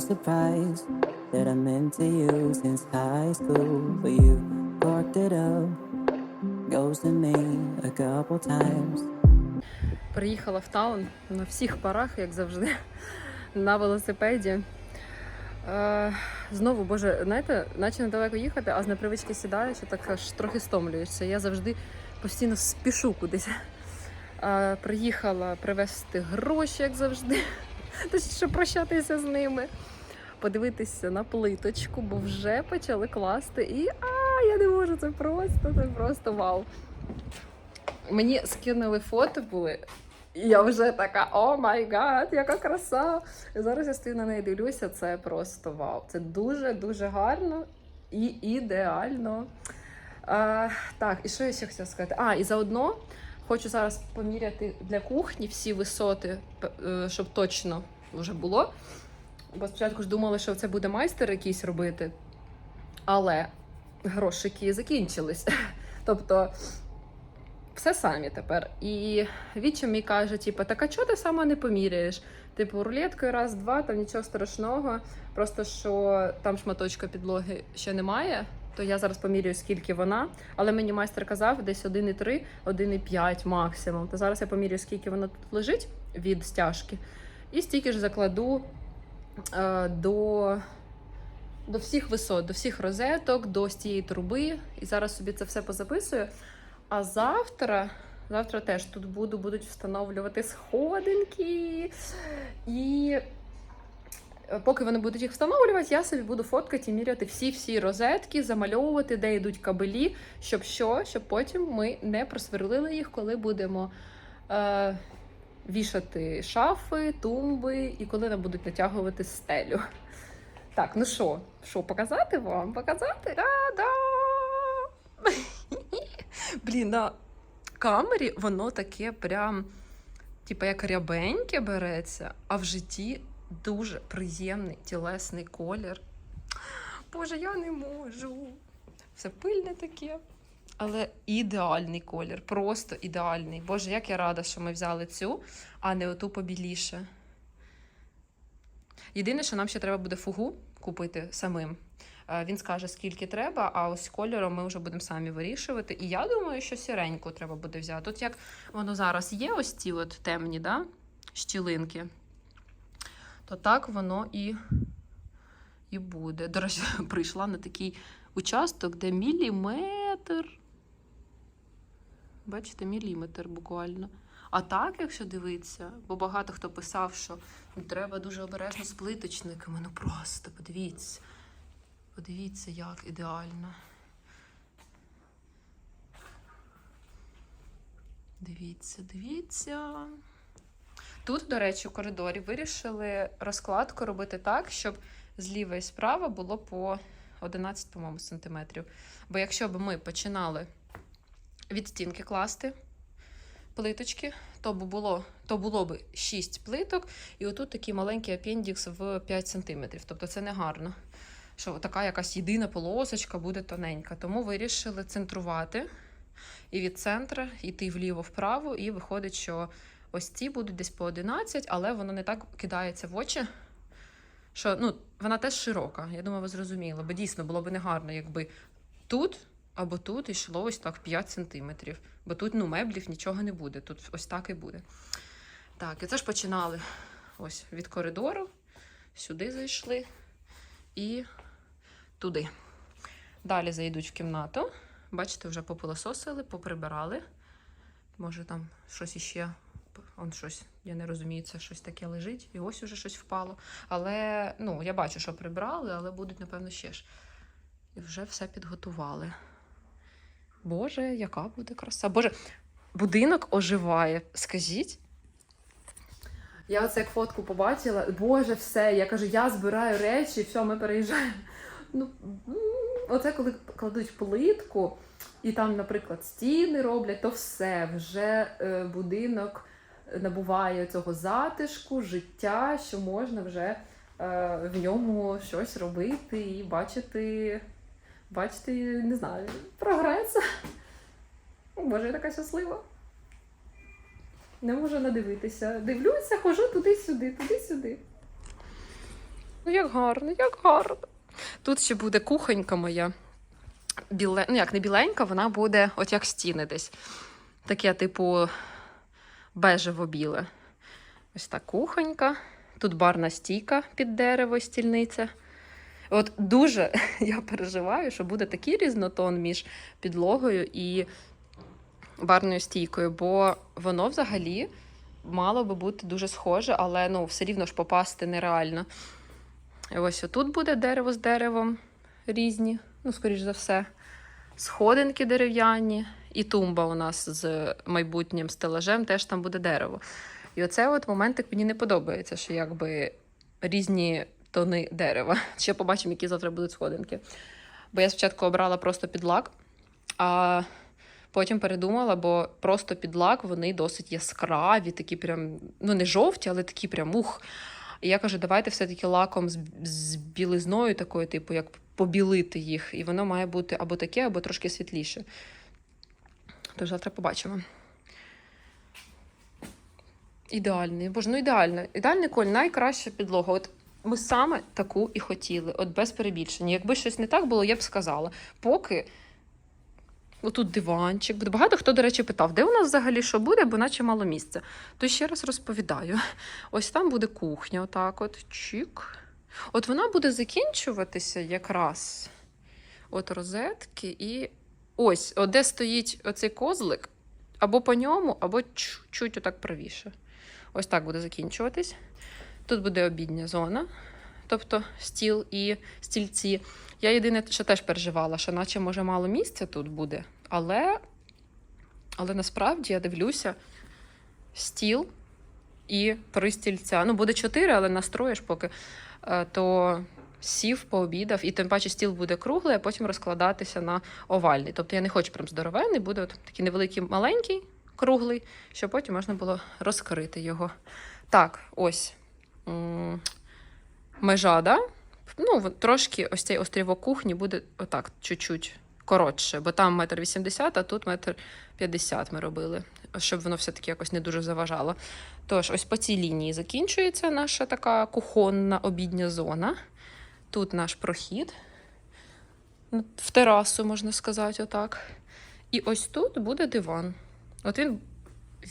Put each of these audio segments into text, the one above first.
surprise that I'm into you since high school. But you fucked it up, ghosted me a couple times. Приїхала в таун на всіх парах, як завжди, на велосипеді. Е, знову, боже, знаєте, наче недалеко їхати, а з непривички сідаєш так аж трохи стомлюєшся. Я завжди постійно спішу кудись. Е, приїхала привезти гроші, як завжди. Точніше прощатися з ними, подивитися на плиточку, бо вже почали класти. І а, я не можу, це просто, це просто вау. Мені скинули фото були. І я вже така, о май гад, яка краса! І зараз я стою на неї дивлюся, це просто вау. Це дуже-дуже гарно і ідеально. А, так, і що я ще хотіла сказати? А, і заодно хочу зараз поміряти для кухні всі висоти, е, щоб точно вже було. Бо спочатку ж думали, що це буде майстер якийсь робити, але грошики закінчились. Тобто все самі тепер. І відчим мій каже: типу, так а чого ти сама не поміряєш? Типу, рулеткою раз-два, там нічого страшного. Просто що там шматочка підлоги ще немає, то я зараз поміряю, скільки вона. Але мені майстер казав десь 1,3, 1,5 максимум. То зараз я поміряю, скільки вона тут лежить від стяжки. І стільки ж закладу е, до. До всіх висот, до всіх розеток, до цієї труби. І зараз собі це все позаписую. А завтра, завтра теж тут буду, будуть встановлювати сходинки. І поки вони будуть їх встановлювати, я собі буду фоткати і міряти всі-всі розетки, замальовувати, де йдуть кабелі, щоб що, щоб потім ми не просверлили їх, коли будемо е, вішати шафи, тумби і коли нам будуть натягувати стелю. Так, ну що, що, показати вам? Показати? Да-да! Блін, на камері воно таке прям, типу, як рябеньке береться, а в житті дуже приємний тілесний колір. Боже, я не можу. Все пильне таке. Але ідеальний колір, просто ідеальний. Боже, як я рада, що ми взяли цю, а не оту побіліше. Єдине, що нам ще треба буде фугу купити самим. Е, Він скаже, скільки треба, а ось кольором ми вже будемо самі вирішувати. І я думаю, що сіреньку треба буде взяти. Тут як воно зараз є, ось ці от темні, да? щілинки, то так воно і, і буде. До речі, прийшла на такий участок, де міліметр. Бачите, міліметр буквально. А так, якщо дивитися, бо багато хто писав, що ну, треба дуже обережно з плиточниками. Ну просто подивіться. Подивіться, як ідеально. Дивіться, дивіться. Тут, до речі, у коридорі вирішили розкладку робити так, щоб зліва і справа було по 11 по-моєму, сантиметрів. Бо якщо б ми починали від стінки класти плиточки, то б було, то було б 6 плиток, і отут такий маленький апендікс в 5 сантиметрів. Тобто це не гарно що така якась єдина полосочка буде тоненька. Тому вирішили центрувати і від центра йти вліво-вправо, і виходить, що ось ці будуть десь по 11, але воно не так кидається в очі. Що ну, вона теж широка, я думаю, ви зрозуміли, бо дійсно було б негарно, якби тут або тут йшло ось так 5 сантиметрів. Бо тут ну, меблів нічого не буде. Тут ось так і буде. Так, і це ж починали ось від коридору, сюди зайшли і туди. Далі зайдуть в кімнату. Бачите, вже попилососили, поприбирали. Може, там щось іще. Он щось, я не розумію, це щось таке лежить, і ось уже щось впало. Але ну, я бачу, що прибрали, але будуть, напевно, ще ж. І вже все підготували. Боже, яка буде краса. Боже, будинок оживає. Скажіть. Я оце як фотку побачила. Боже, все. Я кажу, я збираю речі, все, ми переїжджаємо. Ну, оце коли кладуть плитку, і там, наприклад, стіни роблять, то все, вже е, будинок набуває цього затишку, життя, що можна вже е, в ньому щось робити і бачити, бачити, не знаю, прогрес. Боже, я така щаслива. Не можу надивитися. Дивлюся, хожу туди-сюди, туди-сюди. Ну як гарно, як гарно. Тут ще буде кухонька моя. Біле... Ну, як не біленька, вона буде от як стіни десь. Таке, типу, бежево-біле. Ось так кухонька. Тут барна стійка під дерево, стільниця. От дуже я переживаю, що буде такий різнотон між підлогою і барною стійкою, бо воно взагалі мало би бути дуже схоже, але ну, все рівно ж попасти нереально. Ось отут буде дерево з деревом різні, ну, скоріш за все. Сходинки дерев'яні, і тумба у нас з майбутнім стелажем теж там буде дерево. І оце от моментик мені не подобається, що якби різні тони дерева. Ще побачимо, які завтра будуть сходинки. Бо я спочатку обрала просто підлак, а потім передумала, бо просто підлак вони досить яскраві, такі прям, ну не жовті, але такі прям ух. І я кажу, давайте все-таки лаком з, з білизною, такою, типу, як побілити їх. І воно має бути або таке, або трошки світліше. Тож завтра побачимо. Ідеальний, боже, ну ідеально. Ідеальний коль, найкраща підлога. От ми саме таку і хотіли, от без перебільшення. Якби щось не так було, я б сказала. Поки отут диванчик. Багато хто, до речі, питав, де у нас взагалі що буде, бо наче мало місця. То ще раз розповідаю. Ось там буде кухня, отак от. Чик. От вона буде закінчуватися якраз. От розетки і ось, от де стоїть оцей козлик, або по ньому, або чуть-чуть отак правіше. Ось так буде закінчуватись. Тут буде обідня зона, тобто стіл і стільці. Я єдине, що теж переживала, що наче може мало місця тут буде, але, але насправді я дивлюся, стіл і три стільця. Ну, буде чотири, але настроїш поки. Е, То сів, пообідав, і тим паче стіл буде круглий, а потім розкладатися на овальний. Тобто я не хочу прям здоровенний, буде от такий невеликий маленький, круглий, щоб потім можна було розкрити його. Так, ось межа, да? Ну, трошки ось цей острівок кухні буде отак, чуть-чуть коротше, бо там метр вісімдесят, а тут метр п'ятдесят ми робили, щоб воно все-таки якось не дуже заважало. Тож, ось по цій лінії закінчується наша така кухонна обідня зона. Тут наш прохід в терасу, можна сказати, отак. І ось тут буде диван. От він,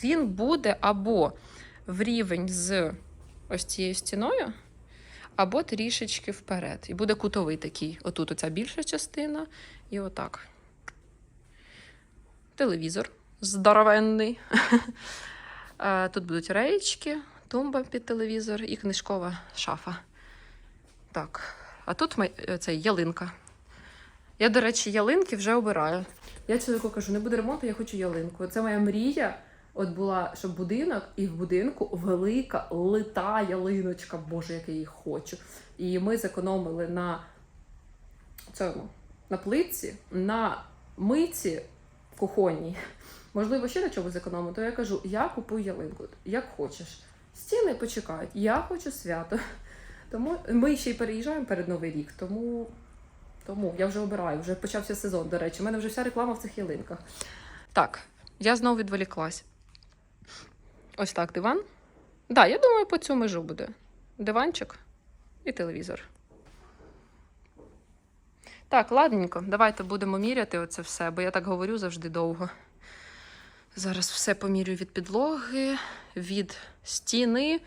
він буде або в рівень з ось цією стіною, або трішечки вперед. І буде кутовий такий. Отут оця більша частина, і отак. Телевізор здоровенний. Е, Тут будуть реєчки, тумба під телевізор і книжкова шафа. Так, а тут е, це ялинка. Я, до речі, ялинки вже обираю. Я чоловіку кажу, не буде ремонту, я хочу ялинку. Це моя мрія. От була, щоб будинок, і в будинку велика лита ялиночка. Боже, як я її хочу. І ми зекономили на цьому на плитці, на миці кухонній. Можливо, ще на чому зекономити, то я кажу: я купую ялинку, як хочеш. Стіни почекають, я хочу свято. Тому ми ще й переїжджаємо перед Новий рік, тому, тому я вже обираю, вже почався сезон, до речі. У мене вже вся реклама в цих ялинках. Так, я знову відволіклась. Ось так диван. Так, да, я думаю, по цю межу буде. Диванчик і телевізор. Так, ладненько, давайте будемо міряти оце все, бо я так говорю завжди довго. Зараз все помірюю від підлоги, від стіни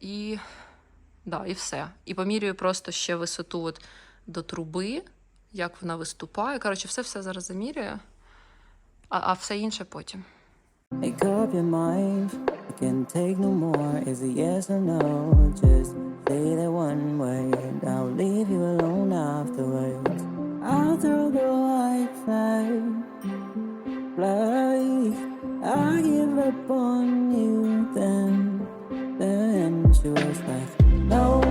і. Да, і все. І помірюю просто ще висоту от до труби, як вона виступає. Коротше, все-все зараз замірюю, а, а все інше потім. Make up your mind. I can't take no more. Is it yes or no? Just say that one word. I'll leave you alone afterwards. I'll throw the white flag. Flag. I give up on you then. No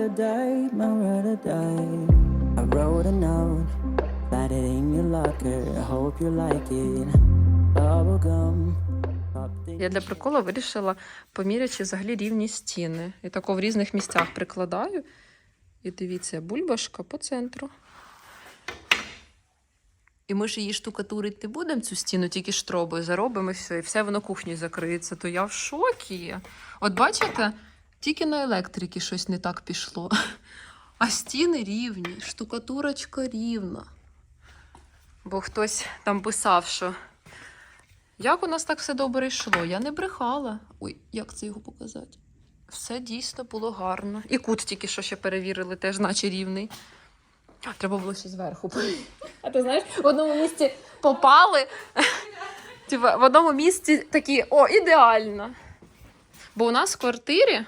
ride or die, my ride or die. I wrote a note, that it in your locker. I hope you like it. Bubblegum. Я для приколу вирішила поміряти взагалі рівні стіни. І тако в різних місцях прикладаю. І дивіться, бульбашка по центру. І ми ж її штукатурити не будемо цю стіну, тільки штробою заробимо все, і все воно кухні закриється. То я в шокі. От бачите? Тільки на електрики щось не так пішло. А стіни рівні, штукатурочка рівна. Бо хтось там писав, що як у нас так все добре йшло? Я не брехала. Ой, як це його показати? Все дійсно було гарно. І кут тільки що ще перевірили, теж наче рівний. Треба було ще зверху. А ти знаєш, в одному місці попали. В одному місці такі, о, ідеально. Бо у нас в квартирі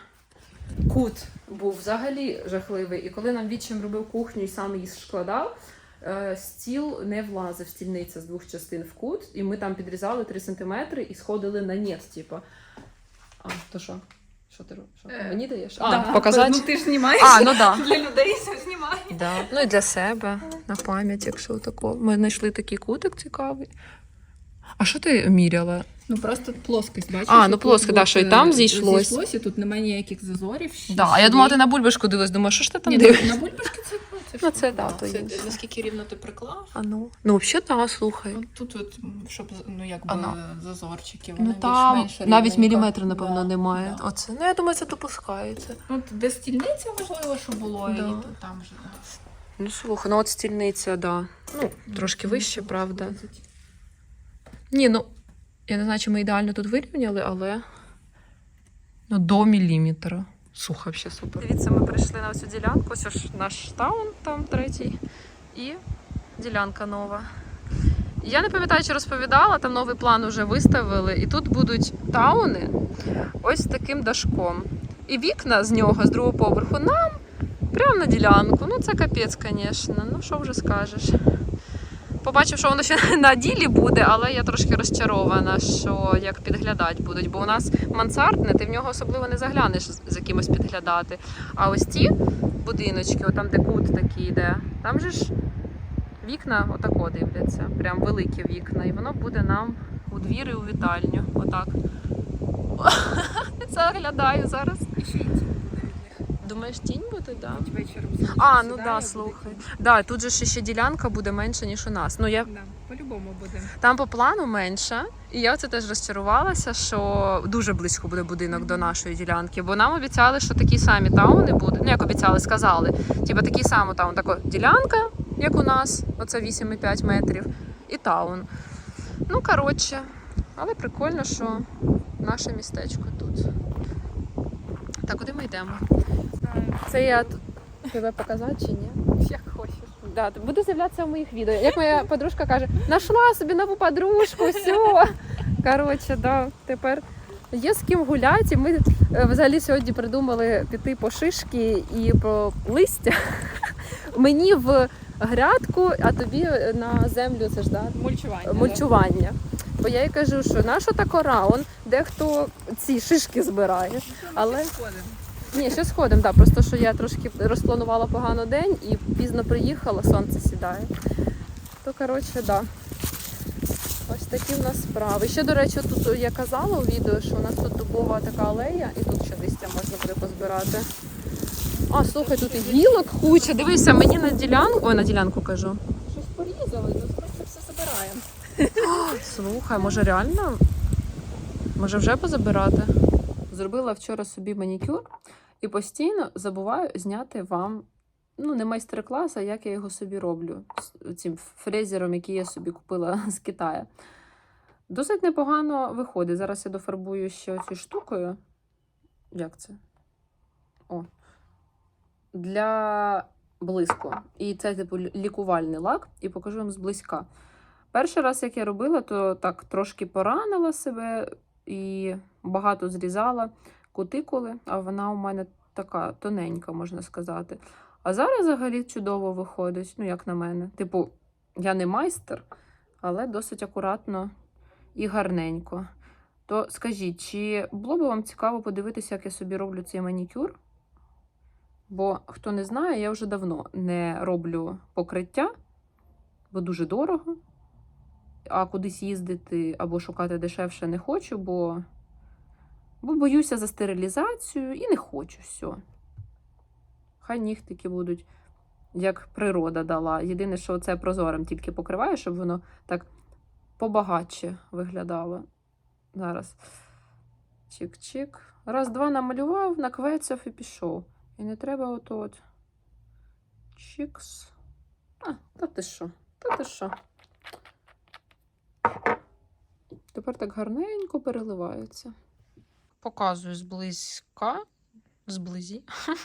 кут був взагалі жахливий. І коли нам відчим робив кухню і сам її складав, е, стіл не влазив, стільниця з двох частин в кут, і ми там підрізали 3 см і сходили на ніс, типу. А, то що? Що ти робиш? Е, Мені даєш? А, Да. показати? Ну ти ж знімаєш А, ну да. для людей все знімає. Да. Ну і для себе на пам'ять, якщо тако. Ми знайшли такий кутик цікавий. А що ти міряла? Ну просто плоскость, бачиш? А, ну, Тут плоско, да, що і е, там зійшлось. І тут немає ніяких зазорів. ще- Да, а я думала, ти на бульбашку дивилась, думаю, що ж ти там Ні, дивишся? на бульбашки це, ну, це, Ну, це да, то це, наскільки рівно ти приклав. А ну. Ну, взагалі, так, слухай. От тут, от, щоб ну, якби А ну. зазорчики, Ну там більш-менш навіть рівненько. міліметра, напевно, Да, немає. да. Оце. Ну, я думаю, це допускається. От де стільниця важливо, що було, і Да. то там же. да. Ну, слухай, ну от стільниця, да. Ну, трошки вище, правда. Ні, ну я не знаю, чи ми ідеально тут вирівняли, але ну, до міліметра. Сухо, взагалі супер. Дивіться, ми прийшли на цю ділянку. Ось ж наш таун, там третій, і ділянка нова. Я не пам'ятаю, чи розповідала, там новий план вже виставили, і тут будуть тауни ось таким дашком. І вікна з нього, з другого поверху, нам прямо на ділянку. Ну, це капець, звісно. Ну, що вже скажеш. Побачив, що воно ще на ділі буде, але я трошки розчарована, що як підглядати будуть. Бо у нас мансардне, ти в нього особливо не заглянеш з якимось підглядати. А ось ті будиночки, отам, де кут такий йде, там же ж вікна отако дивляться, прям великі вікна, і воно буде нам у двір і у вітальню. Отак. Це оглядаю зараз. І ще й тінь буде від них. Думаєш, тінь буде. Да? Вечором А, ну да, слухай. Да, тут же ж ще ділянка буде менше, ніж у нас. Ну, я по-любому буде. там по плану менше. І я оце теж розчарувалася, що дуже близько буде будинок до нашої ділянки. Бо нам обіцяли, що такі самі тауни будуть. Ну, як обіцяли, сказали. Типа такий самий таун, така ділянка, як у нас, оце 8,5 метрів, і таун. Ну, коротше, але прикольно, що наше містечко тут. Так, куди ми йдемо? Це я т- тебе показати чи ні? Як хочеш. Да, буду з'являтися в моїх відео. Як моя подружка каже, нашла собі нову подружку, все. Коротше, да, тепер є з ким гуляти. Ми е, взагалі сьогодні придумали піти по шишки і по листя. Мені в грядку, а тобі на землю це ж да, Мульчування. мульчування. Бо я їй кажу, що наша та кора, он дехто ці шишки збирає. Але ні, ще сходимо, да. Просто що я трошки розпланувала погано день і пізно приїхала, сонце сідає. То коротше, да. Ось такі в нас справи. Ще, до речі, тут я казала у відео, що у нас тут дубова така алея, і тут ще листя можна буде позбирати. А, слухай, тут і гілок куча. Дивися, мені на ділянку. Ой, на ділянку кажу. Щось порізали, ну просто все забираємо. Слухай, може реально? Може вже позабирати? Зробила вчора собі манікюр і постійно забуваю зняти вам. Ну, не майстер-клас, а як я його собі роблю цим фрезером, який я собі купила з Китаю. Досить непогано виходить. Зараз я дофарбую ще цією штукою. Як це? О. Для блиску. І це, типу, лікувальний лак, і покажу вам зблизька. Перший раз, як я робила, то так трошки поранила себе і багато зрізала кутикули, а вона у мене така тоненька, можна сказати. А зараз взагалі чудово виходить, ну, як на мене. Типу, я не майстер, але досить акуратно і гарненько. То скажіть, чи було б вам цікаво подивитися, як я собі роблю цей манікюр? Бо хто не знає, я вже давно не роблю покриття, бо дуже дорого. а кудись їздити або шукати дешевше не хочу, бо, бо боюся за стерилізацію і не хочу все. Хай нігтики будуть, як природа дала. Єдине, що це прозорим тільки покриваю, щоб воно так побагатше виглядало. Зараз. Чик-чик. Раз-два намалював, наквецяв і пішов. І не треба ото от. Чікс. А, та ти що? Та ти що? Тепер так гарненько переливається. Показую зблизька. Зблизі.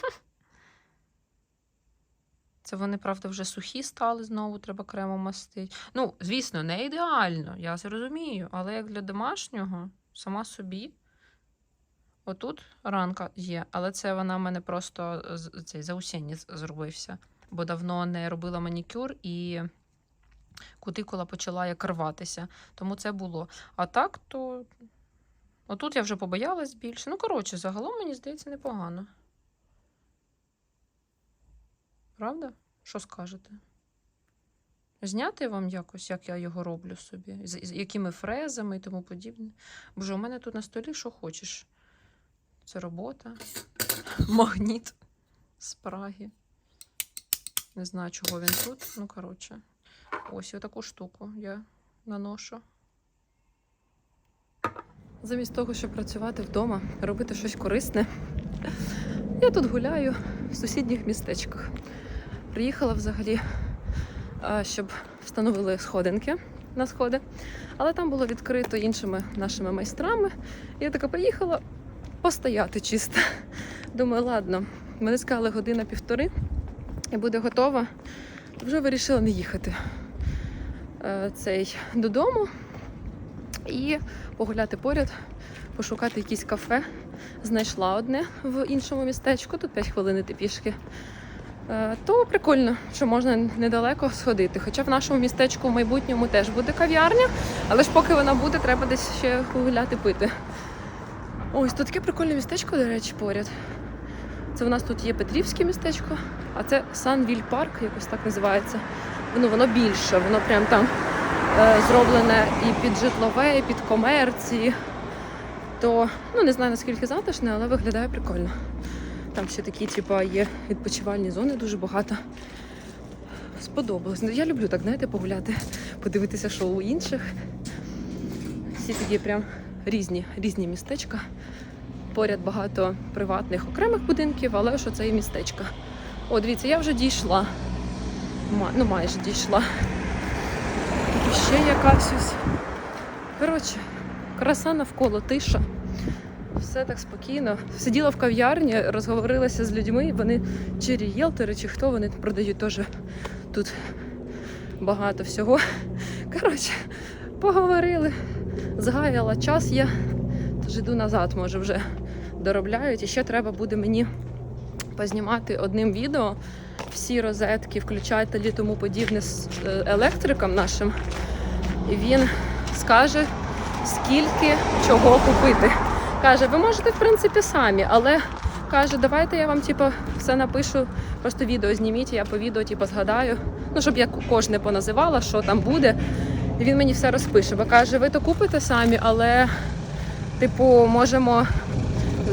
Це вони, правда, вже сухі стали, знову треба кремом мастити. Ну, звісно, не ідеально, я зрозумію, але як для домашнього, сама собі. Отут ранка є, але це вона в мене просто цей заусіння зробився, бо давно не робила манікюр і кутикула почала як рватися. Тому це було. А так, то отут я вже побоялась більше. Ну, коротше, загалом мені здається непогано. Правда? Що скажете? Зняти вам якось, як я його роблю собі, з, якими фрезами і тому подібне. Боже, у мене тут на столі що хочеш. Це робота. Магніт з Праги. Не знаю, чого він тут. Ну, коротше. Ось отаку штуку я наношу. Замість того, щоб працювати вдома, робити щось корисне, я тут гуляю в сусідніх містечках. Приїхала взагалі, щоб встановили сходинки на сходи, але там було відкрито іншими нашими майстрами. Я така приїхала постояти чисто. Думаю, ладно, мене сказали година півтори і буде готова. Вже вирішила не їхати е, цей додому і погуляти поряд, пошукати якісь кафе. Знайшла одне в іншому містечку, тут 5 хвилин іти пішки. Е, То прикольно, що можна недалеко сходити. Хоча в нашому містечку в майбутньому теж буде кав'ярня, але ж поки вона буде, треба десь ще гуляти пити. Ось тут таке прикольне містечко, до речі, поряд. Це у нас тут є Петрівське містечко, а це Санвіль Парк, якось так називається. Ну, воно більше, воно прям там зроблене і під житлове, і під комерції. То ну не знаю наскільки затишне, але виглядає прикольно. Там ще такі, типу, є відпочивальні зони дуже багато. Сподобалось. Ну, Я люблю так, знаєте, погуляти, подивитися шоу у інших. Всі такі прям різні, різні містечка. Поряд багато приватних окремих будинків, але що це і містечка. О, дивіться, я вже дійшла. Ну, майже дійшла. Тут ще якась ось. Коротше, краса навколо, тиша. Все так спокійно. Сиділа в кав'ярні, розговорилася з людьми. Вони чи рієлтори, чи хто вони продають теж тут багато всього. Коротше, поговорили, згаяла час я, тож іду назад, може вже доробляють. І ще треба буде мені познімати одним відео всі розетки, включателі тому подібне з е, електриком нашим. І він скаже, скільки чого купити. Каже, ви можете, в принципі, самі, але каже, давайте я вам типу, все напишу, просто відео зніміть, я по відео типу, згадаю. Ну, щоб я кожне поназивала, що там буде. І він мені все розпише. Бо каже, ви то купите самі, але, типу, можемо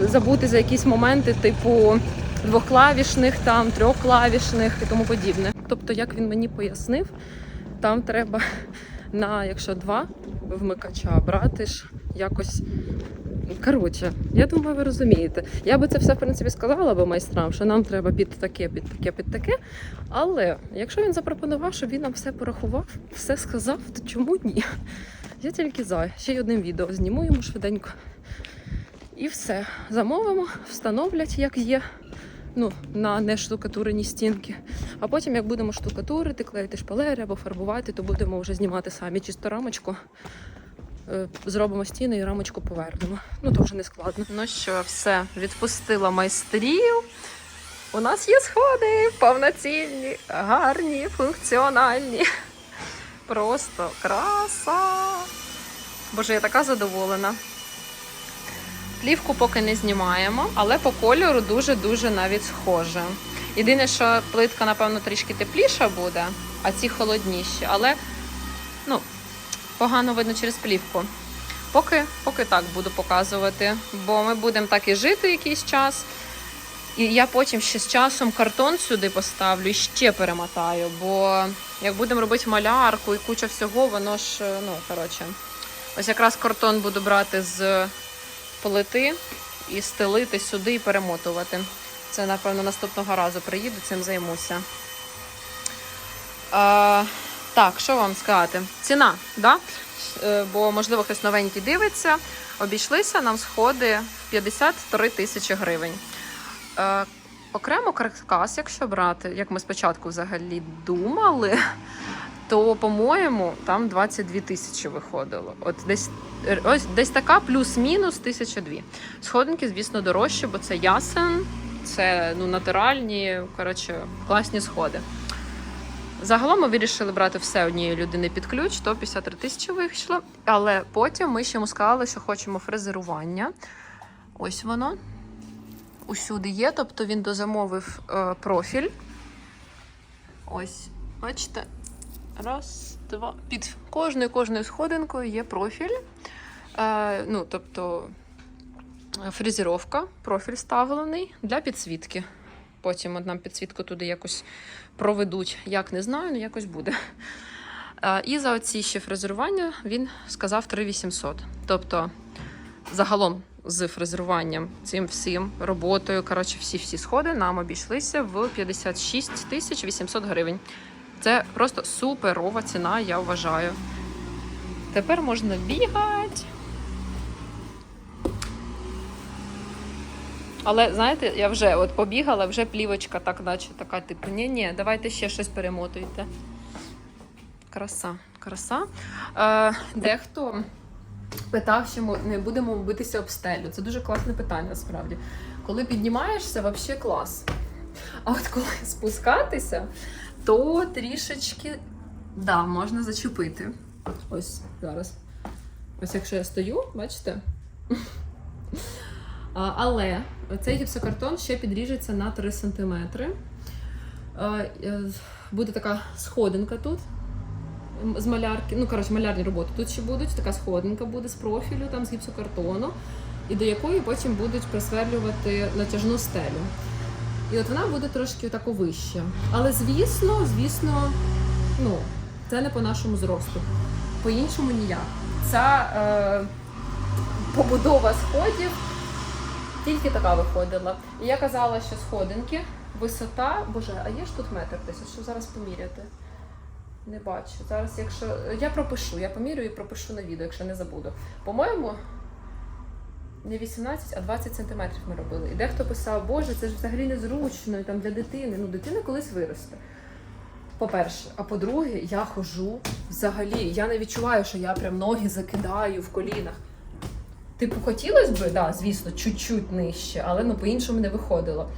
забути за якісь моменти, типу, двоклавішних, там, трьохклавішних і тому подібне. Тобто, як він мені пояснив, там треба на, якщо два вмикача брати ж якось. Коротше, я думаю, ви розумієте. Я би це все в принципі сказала би майстрам, що нам треба під таке, під таке, під таке. Але якщо він запропонував, щоб він нам все порахував, все сказав, то чому ні? Я тільки за. Ще й одним відео зніму йому швиденько. І все. Замовимо, встановлять, як є. Ну, на нештукатурені стінки. А потім, як будемо штукатурити, клеїти шпалери або фарбувати, то будемо вже знімати самі чисто рамочку. Е, Зробимо стіни і рамочку повернемо. Ну, то вже не складно. Ну що, все, відпустила майстрів. У нас є сходи повноцінні, гарні, функціональні. Просто краса. Боже, я така задоволена. Плівку поки не знімаємо, але по кольору дуже-дуже навіть схоже. Єдине, що плитка, напевно, трішки тепліша буде, а ці холодніші. Але, ну, погано видно через плівку. Поки, поки так буду показувати, бо ми будемо так і жити якийсь час. І я потім ще з часом картон сюди поставлю і ще перемотаю, бо як будемо робити малярку і куча всього, воно ж, е, ну, коротше, ось якраз картон буду брати з плити і стелити сюди і перемотувати. Це, напевно, наступного разу приїду, цим займуся. А, так, що вам сказати? Ціна, да? Е, бо, можливо, хтось новенький дивиться. Обійшлися нам сходи 53 тисячі гривень. Е, окремо каркас, якщо брати, як ми спочатку взагалі думали, то, по-моєму, там 22 тисячі виходило. От десь, ось десь така плюс-мінус 1002. Сходинки, звісно, дорожчі, бо це ясен, це ну, натуральні, коротше, класні сходи. Загалом ми вирішили брати все однієї людини під ключ, то 53 тисячі вийшло. Але потім ми ще йому сказали, що хочемо фрезерування. Ось воно. Усюди є, тобто він дозамовив е, профіль. Ось, бачите. Раз, два. Під кожною кожною сходинкою є профіль. Е, ну, тобто е, фрезеровка, профіль ставлений для підсвітки. Потім от нам підсвітку туди якось проведуть. Як не знаю, але якось буде. Е, І за оці ще фрезерування він сказав 3800. Тобто, загалом з фрезеруванням цим всім роботою, коротше, всі-всі сходи нам обійшлися в 56 тисяч 800 гривень. Це просто суперова ціна, я вважаю. Тепер можна бігати. Але знаєте, я вже от побігала, вже плівочка так, наче така, типу, ні-ні, давайте ще щось перемотуйте. Краса, краса. Е, дехто питав, що ми не будемо битися об стелю. Це дуже класне питання, насправді. Коли піднімаєшся, взагалі клас. А от коли спускатися, то трішечки да, можна зачепити. Ось зараз. Ось якщо я стою, бачите? Але цей гіпсокартон ще підріжеться на 3 см. Буде така сходинка тут з малярки. Ну, коротше, малярні роботи тут ще будуть. Така сходинка буде з профілю, там з гіпсокартону, і до якої потім будуть присверлювати натяжну стелю. І от вона буде трошки тако вища. Але звісно, звісно, ну, це не по нашому зросту. По-іншому ніяк. Ця е, побудова сходів тільки така виходила. І я казала, що сходинки, висота, боже, а є ж тут метр десь, що зараз поміряти? Не бачу. Зараз, якщо. Я пропишу, я помірю і пропишу на відео, якщо не забуду. По-моєму, не 18, а 20 сантиметрів ми робили. І дехто писав, боже, це ж взагалі незручно там для дитини. Ну, дитина колись виросте. По-перше, а по-друге, я хожу взагалі. Я не відчуваю, що я прям ноги закидаю в колінах. Типу, хотілося б, да, звісно, чуть-чуть нижче, але ну по-іншому не виходило.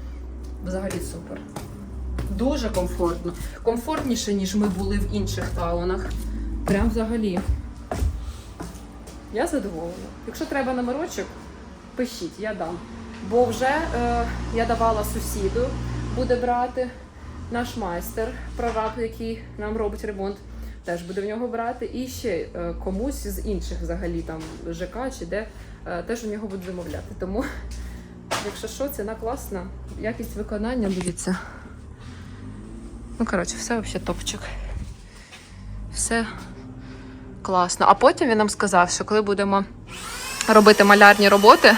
Взагалі супер. Дуже комфортно. Комфортніше, ніж ми були в інших таунах. Прям взагалі. Я задоволена. Якщо треба номерочок, пишіть, я дам. Бо вже е, я давала сусіду, буде брати наш майстер, прораб, який нам робить ремонт, теж буде в нього брати. І ще е, комусь з інших взагалі там ЖК чи де е, теж у нього будуть замовляти. Тому, якщо що, ціна класна, якість виконання дивіться. Ну, коротше, все взагалі топчик. Все класно. А потім він нам сказав, що коли будемо робити малярні роботи,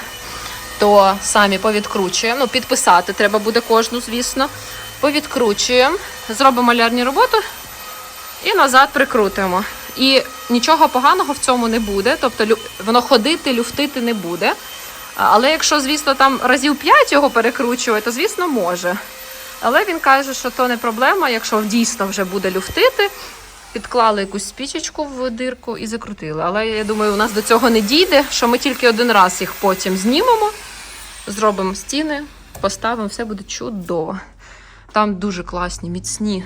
то самі повідкручуємо. Ну, підписати треба буде кожну, звісно. Повідкручуємо, зробимо малярні роботи і назад прикрутимо. І нічого поганого в цьому не буде. Тобто воно ходити, люфтити не буде. Але якщо, звісно, там разів 5 його перекручувати, то звісно може. Але він каже, що то не проблема, якщо дійсно вже буде люфтити, підклали якусь спічечку в дирку і закрутили. Але я думаю, у нас до цього не дійде, що ми тільки один раз їх потім знімемо, зробимо стіни, поставимо, все буде чудово. Там дуже класні, міцні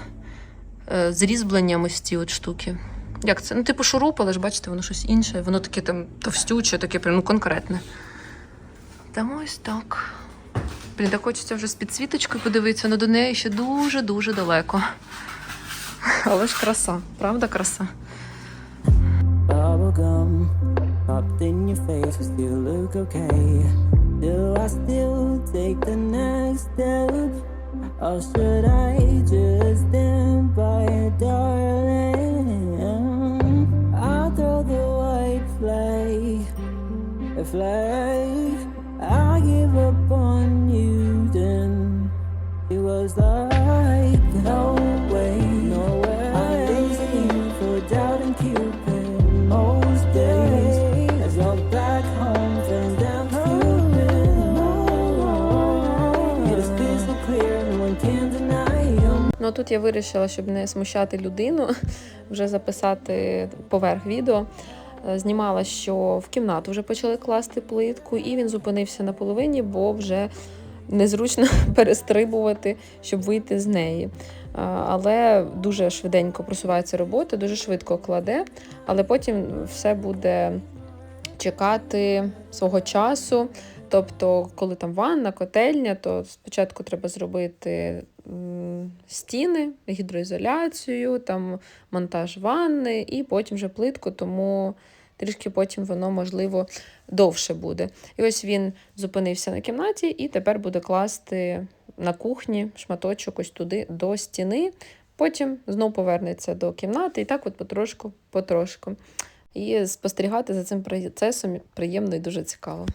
е, з різьбленням ось ці от штуки. Як це? Ну, типу шуруп, але ж бачите, воно щось інше. Воно таке там товстюче, таке прям ну, конкретне. Там ось так. Блін, так хочеться вже з підсвіточкою подивитися, але до неї ще дуже-дуже далеко. Але ж краса, правда краса? Oh, gum popped in your face, you still look okay. Do I still take the next step? Or should I just stand by it, darling? I'll throw the white flag, a flag. Ну а тут я вирішила, щоб не смущати людину, вже записати поверх відео. Е, Знімала, що в кімнату вже почали класти плитку, і він зупинився на половині, бо вже незручно перестрибувати, щоб вийти з неї. Але дуже швиденько просувається робота, дуже швидко кладе, але потім все буде чекати свого часу. Тобто, коли там ванна, котельня, то спочатку треба зробити стіни, гідроізоляцію, там монтаж ванни і потім вже плитку, тому трішки потім воно, можливо, довше буде. І ось він зупинився на кімнаті і тепер буде класти на кухні шматочок ось туди до стіни. Потім знов повернеться до кімнати, і так от потрошку, потрошку. І спостерігати за цим процесом приємно і дуже цікаво.